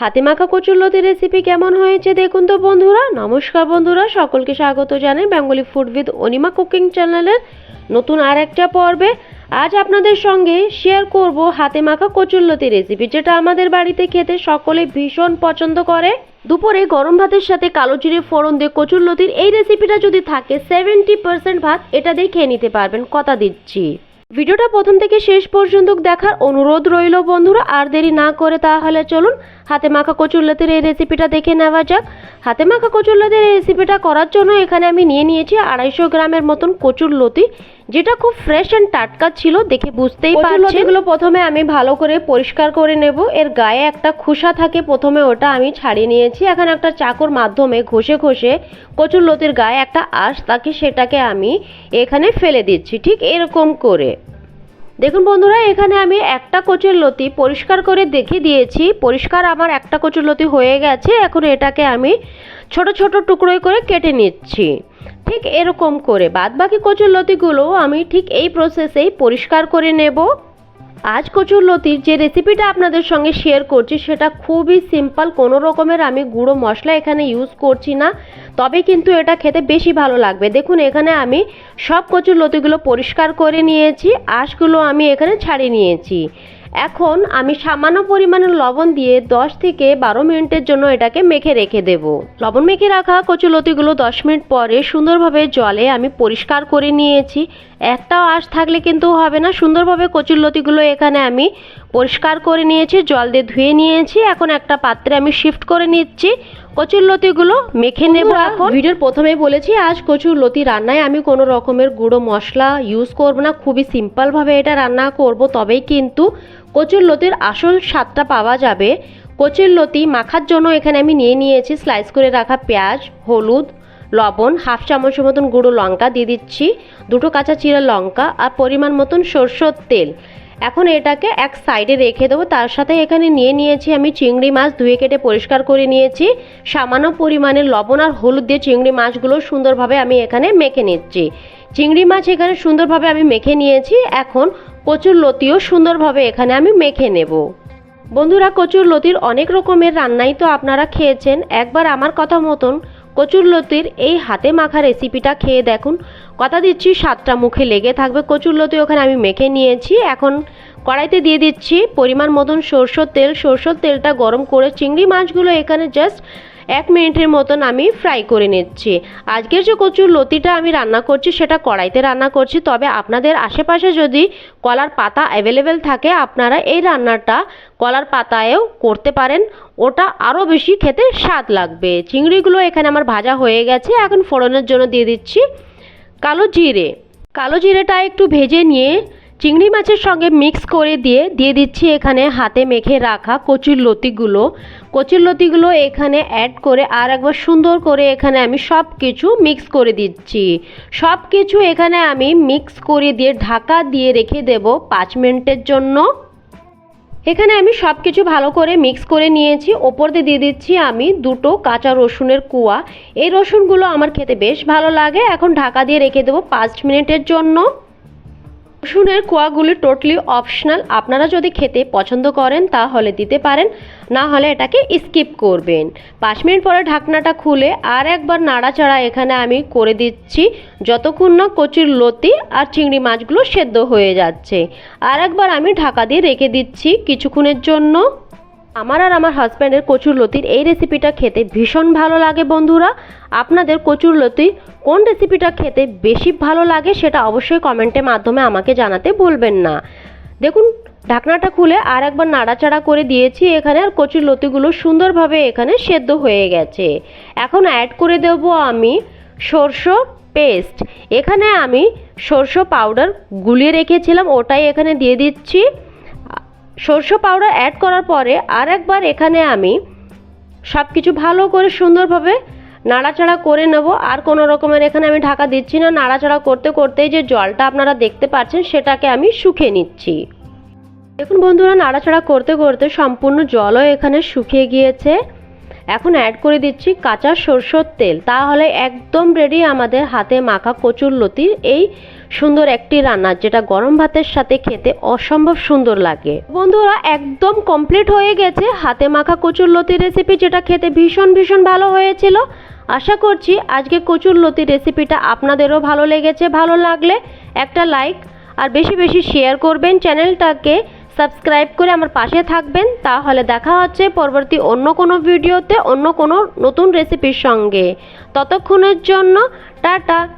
হাতে মাখা কচুরলতি রেসিপি কেমন হয়েছে দেখুন তো বন্ধুরা। নমস্কার বন্ধুরা, সকলকে স্বাগত জানাই Bengali food with Anima cooking চ্যানেলের নতুন আর একটা পর্বে। আজ আপনাদের সঙ্গে শেয়ার করব হাতে মাখা কচুরলতি রেসিপি যেটা আমাদের বাড়িতে খেতে সকলে ভীষণ পছন্দ করে। দুপুরে গরম ভাতের সাথে কালো জিরে ফোড়ন দিয়ে কচুরলতির এই রেসিপিটা যদি থাকে সেভেন্টি পার্সেন্ট ভাত এটা দিয়ে খেয়ে নিতে পারবেন। কথা দিচ্ছি। ভিডিওটা প্রথম থেকে শেষ পর্যন্ত দেখার অনুরোধ রইল বন্ধুরা, আর দেরি না করে তাহলে চলুন হাতে মাখা কচুরলতির এই রেসিপিটা দেখে নেওয়া যাক। হাতে মাখা কচুরলাতের এই রেসিপিটা করার জন্য এখানে আমি নিয়ে নিয়েছি আড়াইশো গ্রামের মতন কচুরলতি। যেটা খুব ফ্রেশ অ্যান্ড টাটকা ছিল দেখে বুঝতেই পারছেন। এগুলো প্রথমে আমি ভালো করে পরিষ্কার করে নেব। এর গায়ে একটা খোসা থাকে প্রথমে ওটা আমি ছাড়িয়ে নিয়েছি। এখন একটা চাকুর মাধ্যমে ঘষে ঘষে কচুরলতির গায়ে একটা আঁশ থাকে সেটাকে আমি এখানে ফেলে দিচ্ছি ঠিক এরকম করে। দেখুন বন্ধুরা এখানে আমি একটা কচুর লতি পরিষ্কার করে দেখে দিয়েছি। পরিষ্কার আমার একটা কচুর লতি হয়ে গেছে। এখন এটাকে আমি ছোট ছোট টুকরোয় করে কেটে নিচ্ছি। ঠিক এরকম করে বাদ বাকি কচুর লতিগুলো আমি ঠিক এই প্রসেসেই পরিষ্কার করে নেব। আজ কচুর লতির যে রেসিপিটা আপনাদের সঙ্গে শেয়ার করছি, সেটা খুবই সিম্পল কোনো রকমের আমি গুঁড়ো মশলা এখানে ইউজ করছি না। তবে কিন্তু এটা খেতে বেশি ভালো লাগবে। দেখুন, এখানে আমি সব কচুর লতিগুলো পরিষ্কার করে নিয়েছি, আঁশগুলো আমি এখানে ছাড়িয়ে নিয়েছি। এখন আমি সামান্য পরিমাণে লবণ দিয়ে 10 থেকে বারো মিনিটের জন্য এটাকে মেখে রেখে দেব। লবণ মেখে রাখা কচুলতিগুলো 10 মিনিট পরে সুন্দরভাবে জলে আমি পরিষ্কার করে নিয়েছি। একটাও আঁশ থাকলে কিন্তু হবে না। সুন্দরভাবে কচুরলতিগুলো এখানে আমি পরিষ্কার করে নিয়েছি, জল দিয়ে ধুয়ে নিয়েছি। এখন একটা পাত্রে আমি শিফট করে নিচ্ছি। কচুর লতিগুলো মেখে নেব এখন। ভিডিওর প্রথমে বলেছি আজ কচুর লতি রান্নায় আমি কোনো রকমের গুঁড়ো মশলা ইউজ করব না খুবই সিম্পলভাবে এটা রান্না করব তবেই কিন্তু কচুর লতির আসল স্বাদটা পাওয়া যাবে। কচুর লতি মাখার জন্য এখানে আমি নিয়ে নিয়েছি স্লাইস করে রাখা পেঁয়াজ হলুদ লবণ হাফ চামচের মতন গুঁড়ো লঙ্কা দিয়ে দিচ্ছি দুটো কাঁচা চিরা লঙ্কা আর পরিমাণ মতন সরষের তেল। এখন এটাকে এক সাইডে রেখে দেবো। তার সাথে এখানে নিয়ে নিয়েছি আমি চিংড়ি মাছ ধুয়ে কেটে পরিষ্কার করে নিয়েছি। সামান্য পরিমাণে লবণ আর হলুদ দিয়ে চিংড়ি মাছগুলো সুন্দরভাবে আমি এখানে মেখে নিচ্ছি। চিংড়ি মাছ এখানে সুন্দরভাবে আমি মেখে নিয়েছি। এখন কচুর লতিও সুন্দরভাবে এখানে আমি মেখে নেব। বন্ধুরা, কচুর লতির অনেক রকমের রান্নাই তো আপনারা খেয়েছেন। একবার আমার কথা মতন কচুর লতির এই হাতে মাখা রেসিপিটা খেয়ে দেখুন। কথা দিচ্ছি, স্বাদটা মুখে লেগে থাকবে। কচুরলতি ওখানে আমি মেখে নিয়েছি। এখন কড়াইতে দিয়ে দিচ্ছি পরিমাণ মতন সরষের তেল। সরষের তেলটা গরম করে চিংড়ি মাছগুলো এখানে জাস্ট এক মিনিটের মতন আমি ফ্রাই করে নিচ্ছি। আজকের যে কচুর লতিটা আমি রান্না করছি, সেটা কড়াইতে রান্না করছি। তবে আপনাদের আশেপাশে যদি কলার পাতা অ্যাভেলেবেল থাকে, আপনারা এই রান্নাটা কলার পাতায়ও করতে পারেন। ওটা আরও বেশি খেতে স্বাদ লাগবে। চিংড়িগুলো এখানে আমার ভাজা হয়ে গেছে। এখন ফোড়নের জন্য দিয়ে দিচ্ছি কালো জিরে। কালো জিরেটা একটু ভেজে নিয়ে চিংড়ি মাছের সঙ্গে মিক্স করে দিয়ে দিয়ে দিচ্ছি এখানে হাতে মেখে রাখা কচুর লতিগুলো। কচুর লতিগুলো এখানে অ্যাড করে আর একবার সুন্দর করে এখানে আমি সব কিছু মিক্স করে দিচ্ছি। সব কিছু এখানে আমি মিক্স করে দিয়ে ঢাকা দিয়ে রেখে দেব পাঁচ মিনিটের জন্য। এখানে আমি সব কিছু ভালো করে মিক্স করে নিয়েছি। ওপর দিয়ে দিয়ে দিচ্ছি আমি দুটো কাঁচা রসুনের কুয়া। এই রসুনগুলো আমার খেতে বেশ ভালো লাগে। এখন ঢাকা দিয়ে রেখে দেবো পাঁচ মিনিটের জন্য। রসুনের কোয়াগুলি টোটালি অপশনাল। আপনারা যদি খেতে পছন্দ করেন তাহলে দিতে পারেন, না হলে এটাকে স্কিপ করবেন। পাঁচ মিনিট পরে ঢাকনাটা খুলে আর একবার নাড়াচাড়া এখানে আমি করে দিচ্ছি। যতক্ষণ না কচুর লতি আর চিংড়ি মাছগুলো সেদ্ধ হয়ে যাচ্ছে। আর একবার আমি ঢাকা দিয়ে রেখে দিচ্ছি কিছুক্ষণের জন্য। আমার আর আমার হাজব্যান্ডের কচুর লতির এই রেসিপিটা খেতে ভীষণ ভালো লাগে বন্ধুরা। আপনাদের কচুর লতি কোন রেসিপিটা খেতে বেশি ভালো লাগে সেটা অবশ্যই কমেন্টের মাধ্যমে আমাকে জানাতে ভুলবেন না। দেখুন, ঢাকনাটা খুলে আর একবার নাড়াচাড়া করে দিয়েছি এখানে আর কচুর লতিগুলো সুন্দরভাবে এখানে সেদ্ধ হয়ে গেছে। এখন অ্যাড করে দেব আমি সরষে পেস্ট এখানে আমি সরষে পাউডার গুলিয়ে রেখেছিলাম, ওটাই এখানে দিয়ে দিচ্ছি। সরষে পাউডার অ্যাড করার পরে আর একবার এখানে আমি সব কিছু ভালো করে সুন্দরভাবে নাড়াচাড়া করে নেব। আর কোনো রকমের এখানে আমি ঢাকা দিচ্ছি না। নাড়াচাড়া করতে করতেই যে জলটা আপনারা দেখতে পাচ্ছেন, সেটাকে আমি শুকিয়ে নিচ্ছি। দেখুন বন্ধুরা, নাড়াচাড়া করতে করতে সম্পূর্ণ জলও এখানে শুকিয়ে গিয়েছে। এখন অ্যাড করে দিচ্ছি কাঁচা সরষের তেল। তাহলে একদম রেডি আমাদের হাতে মাখা কচুর লতির এই সুন্দর একটি রান্না, যেটা গরম ভাতের সাথে খেতে অসম্ভব সুন্দর লাগে। বন্ধুরা, একদম কমপ্লিট হয়ে গেছে হাতে মাখা কচুর লতির রেসিপি যেটা খেতে ভীষণ ভীষণ ভালো হয়েছিল। আশা করছি আজকে কচুর লতির রেসিপিটা আপনাদেরও ভালো লেগেছে, ভালো লাগলে একটা লাইক আর বেশি বেশি শেয়ার করবেন চ্যানেলটাকে। সাবস্ক্রাইব করে আমার পাশে থাকবেন। তাহলে দেখা হচ্ছে পরবর্তী অন্য কোনো ভিডিওতে, অন্য কোনো নতুন রেসিপির সঙ্গে। ততক্ষণের জন্য, টাটা।